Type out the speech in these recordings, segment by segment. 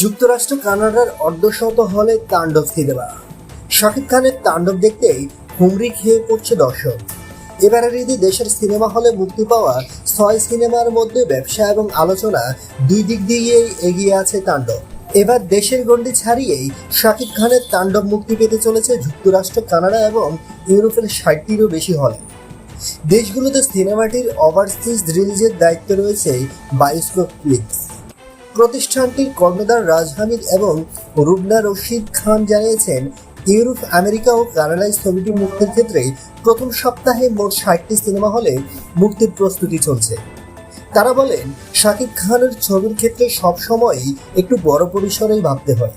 যুক্তরাষ্ট্র, কানাডার অর্ধশত হলে তাণ্ডব সিনেমা শাকিব খানের তাণ্ডব দেখতেই হুমড়ি খেয়ে পড়ছে দর্শক। এবারের ঈদে দেশের সিনেমা হলে মুক্তি পাওয়া ছয় সিনেমার মধ্যে ব্যবসা এবং আলোচনা দুই দিক দিয়েই এগিয়ে আছে তাণ্ডব। এবার দেশের গণ্ডি ছাড়িয়েই শাকিব খানের তাণ্ডব মুক্তি পেতে চলেছে যুক্তরাষ্ট্র, কানাডা এবং ইউরোপের ষাটটিরও বেশি হলে। দেশগুলোতে সিনেমাটির ওভারসিজ রিলিজের দায়িত্ব রয়েছে বায়োস্কোপ ফ্লিক্স প্রতিষ্ঠানটির কর্ণধার রাজ হামিদ এবং রুবনা রশিদ খান জানিয়েছেন, ইউরোপ, আমেরিকা ও কানাডায় ছবিটি মুক্তির ক্ষেত্রে প্রথম সপ্তাহে মোট ষাটটি সিনেমা হলে মুক্তির প্রস্তুতি চলছে। তারা বলেন, শাকিব খানের ছবির ক্ষেত্রে সবসময়ই একটু বড় পরিসরেই ভাবতে হয়,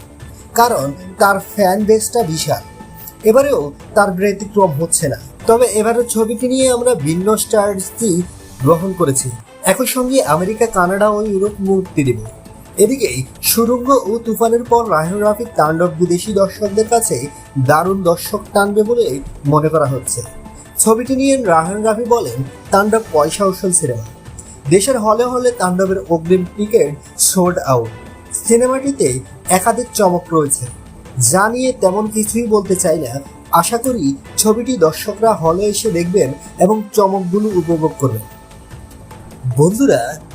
কারণ তার ফ্যান বেসটা বিশাল। এবারেও তার ব্যতিক্রম হচ্ছে না। তবে এবারের ছবিটি নিয়ে আমরা ভিন্ন স্টার্সটি গ্রহণ করেছি। একই সঙ্গে আমেরিকা, কানাডা ও ইউরোপ মুক্তি দেব। এদিকে সুরঙ্গ ও তুফানের পর রায়ন রাফির তাণ্ডব বিদেশি দর্শকদের কাছে দারুণ দর্শক টানবে বলে মনে করা হচ্ছে। ছবিটি নিয়ে রায়ন রাফি বলেন, তাণ্ডব পয়সা উসল সিনেমা। দেশের হলে হলে তাণ্ডবের অগ্রিম টিকিট সোল্ড আউট সিনেমাটিতে একাধিক চমক রয়েছে। যা নিয়ে তেমন কিছুই বলতে চাই না। আশা করি ছবিটি দর্শকরা হলে এসে দেখবেন এবং চমকগুলো উপভোগ করবেন। বন্ধুরা